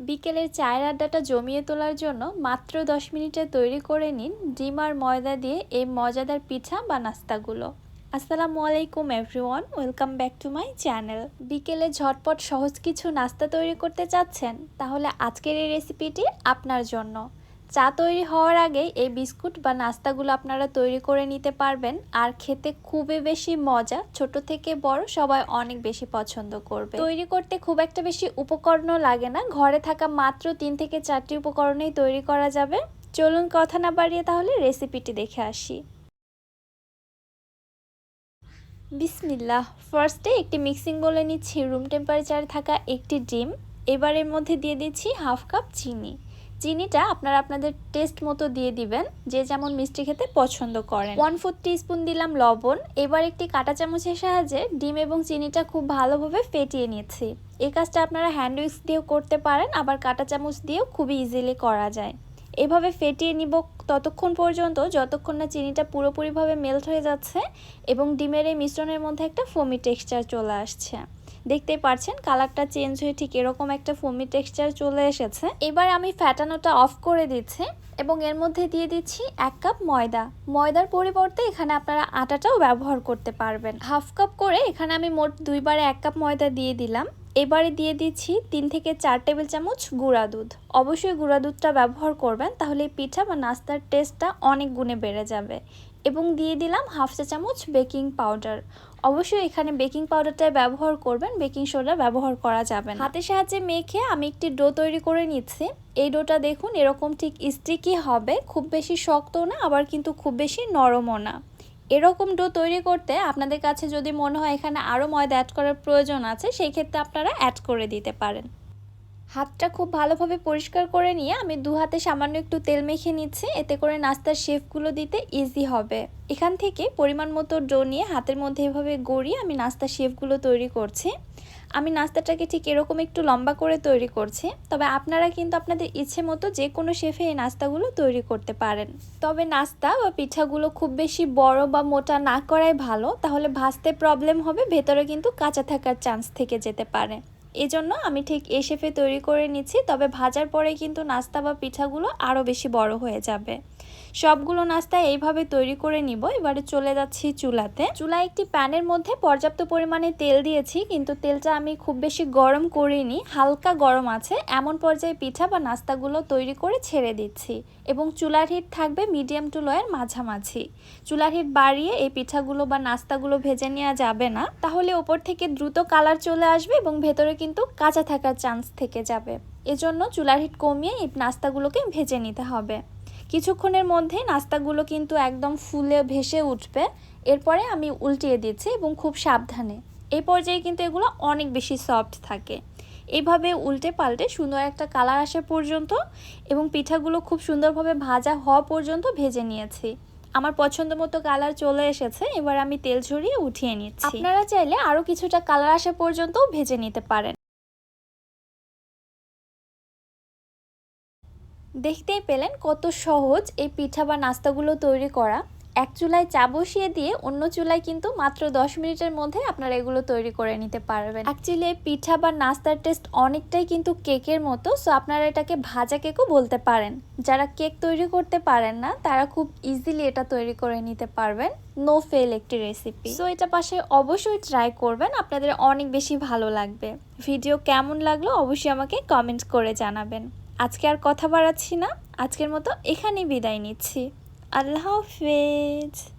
বিকেলের চায়ের আড্ডাটা জমিয়ে তোলার জন্য মাত্র দশ মিনিটে তৈরি করে নিন ডিম আর ময়দা দিয়ে এই মজাদার পিঠা বা নাস্তাগুলো। আসসালামু আলাইকুম, everyone. Welcome back to my channel. বিকেলে ঝটপট সহজ কিছু নাস্তা তৈরি করতে চাচ্ছেন? তাহলে আজকের এই রেসিপিটি আপনার জন্য। চা তৈরি হওয়ার আগে এই বিস্কুট বা নাস্তাগুলো আপনারা তৈরি করে নিতে পারবেন। আর খেতে খুবই বেশি মজা, ছোট থেকে বড় সবাই অনেক বেশি পছন্দ করবে। তৈরি করতে খুব একটা বেশি উপকরণও লাগে না। ঘরে থাকা মাত্র তিন থেকে চারটি উপকরণেই তৈরি করা যাবে। চলুন কথা না বাড়িয়ে তাহলে রেসিপিটি দেখে আসি। বিসমিল্লাহ। ফার্স্টে একটি মিক্সিং বলে নিচ্ছি। রুম টেম্পারেচারে থাকা একটি ডিম। এবারের মধ্যে দিয়ে দিচ্ছি হাফ কাপ চিনি। চিনিটা আপনারা আপনাদের টেস্ট মতো দিয়ে দিবেন যে যেমন মিষ্টি খেতে পছন্দ করেন। ওয়ান ফোর স্পুন দিলাম লবণ এবার একটি কাঁটা চামচের সাহায্যে ডিম এবং চিনিটা খুব ভালোভাবে ফেটিয়ে নিচ্ছি। এই কাজটা আপনারা হ্যান্ড উইক্স দিয়েও করতে পারেন আবার কাঁটা চামচ দিয়েও খুবই ইজিলি করা যায়। এভাবে ফেটিয়ে নিব ততক্ষণ পর্যন্ত যতক্ষণ না চিনিটা পুরোপুরিভাবে মেল্ট হয়ে যাচ্ছে এবং ডিমের এই মিশ্রণের মধ্যে একটা ফোমি টেক্সচার চলে আসছে। দেখতেই পাচ্ছেন কালারটা চেঞ্জ হয়ে ঠিক এরকম একটা ফোমি টেক্সচার চলে এসেছে। এবার আমি ফ্যাটানোটা অফ করে দিচ্ছি এবং এর মধ্যে দিয়ে দিচ্ছি এক কাপ ময়দা। ময়দার পরিবর্তে এখানে আপনারা আটাটাও ব্যবহার করতে পারবেন। হাফ কাপ করে এখানে আমি মোট দুইবারে এক কাপ ময়দা দিয়ে দিলাম। এবারে দিয়ে দিচ্ছি তিন থেকে চার টেবিল চামচ গুঁড়া দুধ। অবশ্যই গুঁড়া দুধটা ব্যবহার করবেন, তাহলে পিঠা বা নাস্তার টেস্টটা অনেক গুণে বেড়ে যাবে। এবং দিয়ে দিলাম হাফ চা চামচ বেকিং পাউডার অবশ্যই এখানে বেকিং পাউডারটাই ব্যবহার করবেন, বেকিং সোডা ব্যবহার করা যাবে না। হাতের সাহায্যে মেখে আমি একটি ডো তৈরি করে নিচ্ছি। এই ডোটা দেখুন, এরকম ঠিক স্টিকি হবে, খুব বেশি শক্ত না, আবার কিন্তু খুব বেশি নরমও না। এরকম ডো তৈরি করতে আপনাদের কাছে যদি মনে হয় এখানে আরও ময়দা অ্যাড করার প্রয়োজন আছে, সেই ক্ষেত্রে আপনারা অ্যাড করে দিতে পারেন। হাতটা খুব ভালোভাবে পরিষ্কার করে নিয়ে আমি দু হাতে সামান্য একটু তেল মেখে নিচ্ছি। এতে করে নাস্তার শেফগুলো দিতে ইজি হবে। এখান থেকে পরিমাণ মতো ডো নিয়ে হাতের মধ্যে এভাবে গড়িয়ে আমি নাস্তার শেফগুলো তৈরি করছি। আমি নাস্তাটাকে ঠিক এরকম একটু লম্বা করে তৈরি করছি। তবে আপনারা কিন্তু আপনাদের ইচ্ছে মতো যে কোনো শেফে এই নাস্তাগুলো তৈরি করতে পারেন। তবে নাস্তা বা পিঠাগুলো খুব বেশি বড় বা মোটা না করাই ভালো। তাহলে ভাজতে প্রবলেম হবে, ভেতরে কিন্তু কাঁচা থাকার চান্স থেকে যেতে পারে। এজন্য আমি ঠিক এ শেফে তৈরি করে নিচ্ছি, তবে ভাজার পরে কিন্তু নাস্তা বা পিঠাগুলো আরও বেশি বড় হয়ে যাবে। সবগুলো নাস্তা এইভাবে তৈরি করে নিব। এবারে চলে যাচ্ছি চুলাতে। চুলা একটি প্যানের মধ্যে পর্যাপ্ত পরিমাণে তেল দিয়েছি, কিন্তু তেলটা আমি খুব বেশি গরম করিনি, হালকা গরম আছে। এমন পর্যায়ে পিঠা বা নাস্তাগুলো তৈরি করে ছেড়ে দিচ্ছি এবং চুলার হিট থাকবে মিডিয়াম টু লোয়ের মাঝামাঝি। চুলার হিট বাড়িয়ে এই পিঠাগুলো বা নাস্তাগুলো ভেজে নেওয়া যাবে না। তাহলে ওপর থেকে দ্রুত কালার চলে আসবে এবং ভেতরে কিন্তু কাঁচা থাকার চান্স থেকে যাবে। এজন্য চুলার হিট কমিয়ে এই নাস্তাগুলোকে ভেজে নিতে হবে। কিছুক্ষণের মধ্যে নাস্তাগুলো কিন্তু একদম ফুলে ভেসে উঠবে। এরপরে আমি উল্টিয়ে দিচ্ছি এবং খুব সাবধানে। এই পর্যায়ে কিন্তু এগুলো অনেক বেশি সফট থাকে। এইভাবে উল্টে পাল্টে সুন্দর একটা কালার আসা পর্যন্ত এবং পিঠাগুলো খুব সুন্দরভাবে ভাজা হওয়া পর্যন্ত ভেজে নিয়েছি। আমার পছন্দ মতো কালার চলে এসেছে, এবার আমি তেল ঝরিয়ে উঠিয়ে নিচ্ছি। আপনারা চাইলে আরও কিছুটা কালার আসা পর্যন্তও ভেজে নিতে পারেন। দেখতেই পেলেন কত সহজ এই পিঠা বা নাস্তাগুলো তৈরি করা। এক চুলায় চা বসিয়ে দিয়ে অন্য চুলায় কিন্তু মাত্র দশ মিনিটের মধ্যে আপনারা এগুলো তৈরি করে নিতে পারবেন। অ্যাকচুয়ালি পিঠা বা নাস্তার টেস্ট অনেকটাই কিন্তু কেকের মতো সো আপনারা এটাকে ভাজা কেকও বলতে পারেন। যারা কেক তৈরি করতে পারেন না, তারা খুব ইজিলি এটা তৈরি করে নিতে পারবেন। নো ফেল একটি রেসিপি সো এটা পাশে অবশ্যই ট্রাই করবেন, আপনাদের অনেক বেশি ভালো লাগবে। ভিডিও কেমন লাগল অবশ্যই আমাকে কমেন্ট করে জানাবেন। আজকে আর কথা বাড়াচ্ছি না। আজকের মতো এখানেই বিদায় নিচ্ছি। আল্লাহ হাফেজ।